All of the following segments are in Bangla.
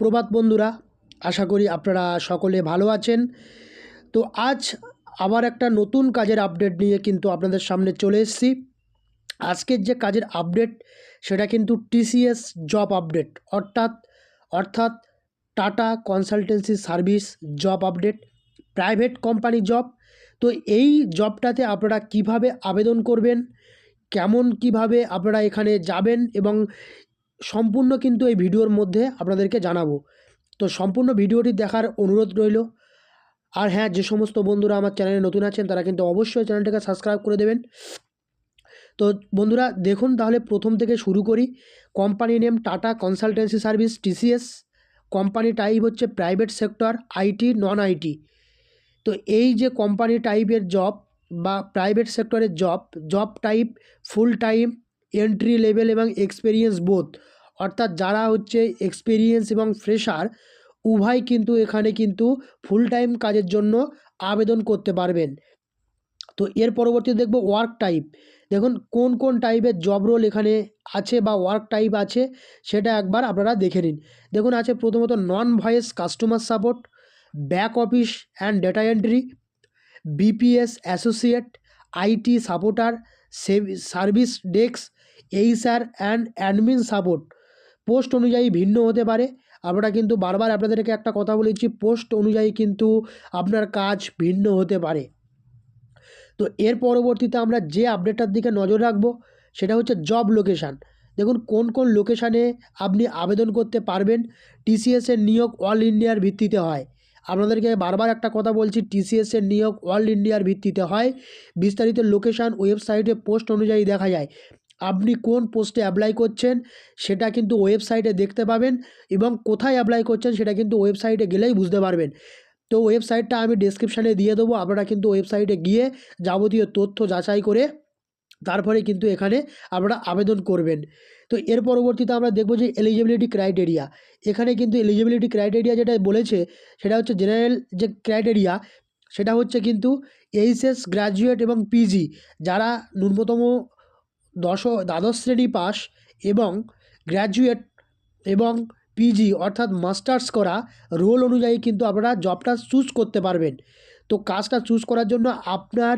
সুপ্রভাত বন্ধুরা, আশা করি আপনারা সকলে ভালো আছেন। তো আজ আবার একটা নতুন কাজের আপডেট নিয়ে কিন্তু আপনাদের সামনে চলে এসেছি। আজকের যে কাজের আপডেট সেটা কিন্তু টিসিএস জব আপডেট অর্থাৎ অর্থাৎ Tata consultancy service job update private company job তো এই জবটাতে আপনারা কীভাবে আবেদন করবেন, কেমন কীভাবে আপনারা এখানে যাবেন এবং সম্পূর্ণ কিন্তু এই ভিডিওর মধ্যে আপনাদেরকে জানাব। তো সম্পূর্ণ ভিডিওটি দেখার অনুরোধ রইল। আর হ্যাঁ যে সমস্ত বন্ধুরা আমার চ্যানেলে নতুন আছেন, তারা কিন্তু অবশ্যই চ্যানেলটাকে সাবস্ক্রাইব করে দেবেন। তো বন্ধুরা, দেখুন তাহলে প্রথম থেকে শুরু করি। Company name Tata consultancy service, TCS. Company type হচ্ছে private sector, IT, non IT. তো এই যে কোম্পানি টাইপের জব বা প্রাইভেট সেক্টরের job job type, full time entry level এবং এক্সপিরিয়েন্স বোথ অর্থাৎ যারা হচ্ছে এক্সপিরিয়েন্স এবং ফ্রেশার উভয় কিন্তু এখানে কিন্তু ফুল টাইম কাজের জন্য আবেদন করতে পারবেন। তো এর পরবর্তী দেখব ওয়ার্ক টাইপ দেখুন, কোন কোন টাইপের জব রোল এখানে আছে বা ওয়ার্ক টাইপ আছে, সেটা একবার আপনারা দেখে নিন। দেখুন, আছে প্রথমত non voice customer support back office and data entry BPS associate IT supporter service desk HR and admin support. Post অনুযায়ী ভিন্ন হতে পারে। আমরা কিন্তু বারবার আপনাদেরকে একটা কথা বলেছি পোস্ট অনুযায়ী কিন্তু আপনার কাজ ভিন্ন হতে পারে। তো এর পরবর্তীতে আমরা যে আপডেটটার দিকে নজর রাখব, সেটা হচ্ছে জব লোকেশান। দেখুন, কোন কোন লোকেশানে আপনি আবেদন করতে পারবেন টিসিএসের নিয়োগ অল ইন্ডিয়ার ভিত্তিতে হয়। আপনাদেরকে বারবার একটা কথা বলছি টিসিএসের নিয়োগ অল ইন্ডিয়ার ভিত্তিতে হয়। বিস্তারিত লোকেশান ওয়েবসাইটে পোস্ট অনুযায়ী দেখা যায়। আপনি কোন পোস্টে অ্যাপ্লাই করছেন সেটা কিন্তু ওয়েবসাইটে দেখতে পাবেন এবং কোথায় অ্যাপ্লাই করছেন সেটা কিন্তু ওয়েবসাইটে গেলেই বুঝতে পারবেন। তো ওয়েবসাইটটা আমি ডিসক্রিপশানে দিয়ে দেবো, আপনারা কিন্তু ওয়েবসাইটে গিয়ে যাবতীয় তথ্য যাচাই করে তারপরে কিন্তু এখানে আপনারা আবেদন করবেন। তো এর পরবর্তীতে আমরা দেখব যে এলিজিবিলিটি ক্রাইটেরিয়া এখানে কিন্তু এলিজিবিলিটি ক্রাইটেরিয়া যেটা বলেছে সেটা হচ্ছে জেনারেল যে ক্রাইটেরিয়া সেটা হচ্ছে কিন্তু এইচএস গ্র্যাজুয়েট এবং পিজি যারা ন্যূনতম দশ দ্বাদশ শ্রেণি পাস এবং গ্র্যাজুয়েট এবং পিজি অর্থাৎ মাস্টার্স করা রোল অনুযায়ী কিন্তু আপনারা জবটা চুজ করতে পারবেন। তো কাজটা চুজ করার জন্য আপনার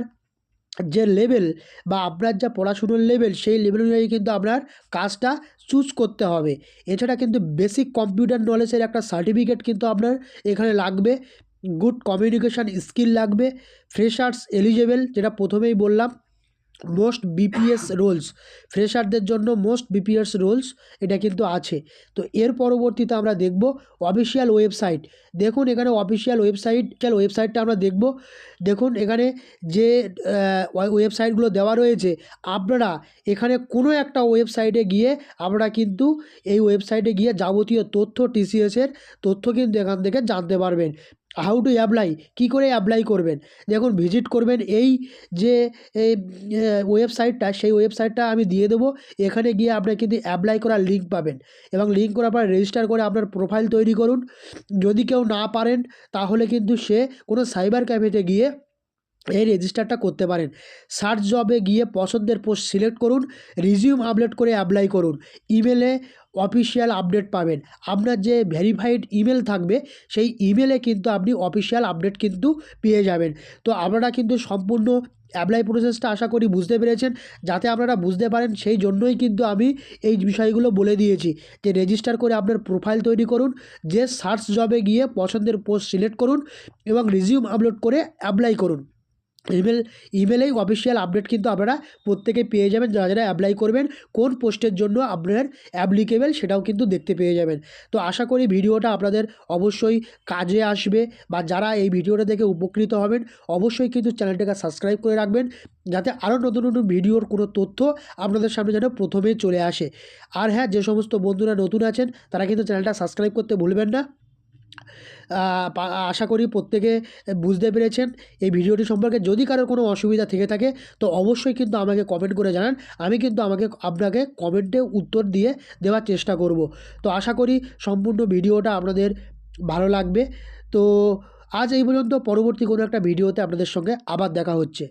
যে লেভেল বা আপনার যা পড়াশুনোর লেভেল সেই লেভেল অনুযায়ী কিন্তু আপনার কাজটা চুজ করতে হবে। এছাড়া কিন্তু বেসিক কম্পিউটার নলেজের একটা সার্টিফিকেট কিন্তু আপনার এখানে লাগবে। গুড কমিউনিকেশান স্কিল লাগবে। ফ্রেশার্স এলিজেবেল যেটা প্রথমেই বললাম। মোস্ট বিপিএস রোলস ফ্রেশারদের জন্য মোস্ট বিপিএস রোলস এটা কিন্তু আছে। তো এর পরবর্তীতে আমরা দেখব অফিসিয়াল ওয়েবসাইট দেখুন এখানে অফিসিয়াল ওয়েবসাইট ওয়েবসাইটটা আমরা দেখব। দেখুন এখানে যে ওয়েবসাইটগুলো দেওয়া রয়েছে, আপনারা এখানে কোনো একটা ওয়েবসাইটে গিয়ে আপনারা কিন্তু এই ওয়েবসাইটে গিয়ে যাবতীয় তথ্য টিসিএসের তথ্য কিন্তু এখান থেকে জানতে পারবেন। হাউ টু অ্যাপ্লাই কী করে অ্যাপ্লাই করবেন? দেখুন ভিজিট করবেন এই যে ওয়েবসাইটটা সেই ওয়েবসাইটটা আমি দিয়ে দেবো। এখানে গিয়ে আপনার কিন্তু অ্যাপ্লাই করার লিঙ্ক পাবেন। এবং লিঙ্ক করার পর রেজিস্টার করে আপনার প্রোফাইল তৈরি করুন। যদি কেউ না পারেন, তাহলে কিন্তু সে কোনো সাইবার ক্যাফেতে গিয়ে এই রেজিস্টারটা করতে পারেন। সার্চ জবে গিয়ে পছন্দের পোস্ট সিলেক্ট করুন রিজিউম আপলোড করে অ্যাপ্লাই করুন। ইমেলে অফিসিয়াল আপডেট পাবেন। আপনার যে ভেরিফাইড ইমেল থাকবে, সেই ইমেলে কিন্তু আপনি অফিসিয়াল আপডেট কিন্তু পেয়ে যাবেন। তো আপনারা কিন্তু সম্পূর্ণ অ্যাপ্লাই প্রসেসটা আশা করি বুঝতে পেরেছেন। যাতে আপনারা বুঝতে পারেন, সেই জন্যই কিন্তু আমি এই বিষয়গুলো বলে দিয়েছি যে রেজিস্টার করে আপনার প্রোফাইল তৈরি করুন, যে সার্চ জবে গিয়ে পছন্দের পোস্ট সিলেক্ট করুন এবং রিজিউম আপলোড করে অ্যাপ্লাই করুন। ইমেল, ইমেলেই অফিসিয়াল আপডেট কিন্তু আপনারা প্রত্যেকে পেয়ে যাবেন। যারা যারা অ্যাপ্লাই করবেন, কোন পোস্টের জন্য আপনার অ্যাপ্লিকেবেল সেটাও কিন্তু দেখতে পেয়ে যাবেন। তো আশা করি ভিডিওটা আপনাদের অবশ্যই কাজে আসবে বা যারা এই ভিডিওটা দেখে উপকৃত হবেন, অবশ্যই কিন্তু চ্যানেলটাকে সাবস্ক্রাইব করে রাখবেন, যাতে আরও নতুন নতুন ভিডিওর কোনো তথ্য আপনাদের সামনে যেন প্রথমেই চলে আসে। আর হ্যাঁ যে সমস্ত বন্ধুরা নতুন আছেন, তারা কিন্তু চ্যানেলটা সাবস্ক্রাইব করতে ভুলবেন না। আশা করি প্রত্যেকে বুঝতে পেরেছেন। এই ভিডিওটি সম্পর্কে যদি কারোর কোনো অসুবিধা থেকে থাকে, তো অবশ্যই কিন্তু আমাকে কমেন্ট করে জানান। আমি কিন্তু আমাকে, আপনাকে কমেন্টে উত্তর দিয়ে দেওয়ার চেষ্টা করব। তো আশা করি সম্পূর্ণ ভিডিওটা আপনাদের ভালো লাগবে। তো আজ এই পর্যন্ত পরবর্তী কোনো একটা ভিডিওতে আপনাদের সঙ্গে আবার দেখা হচ্ছে।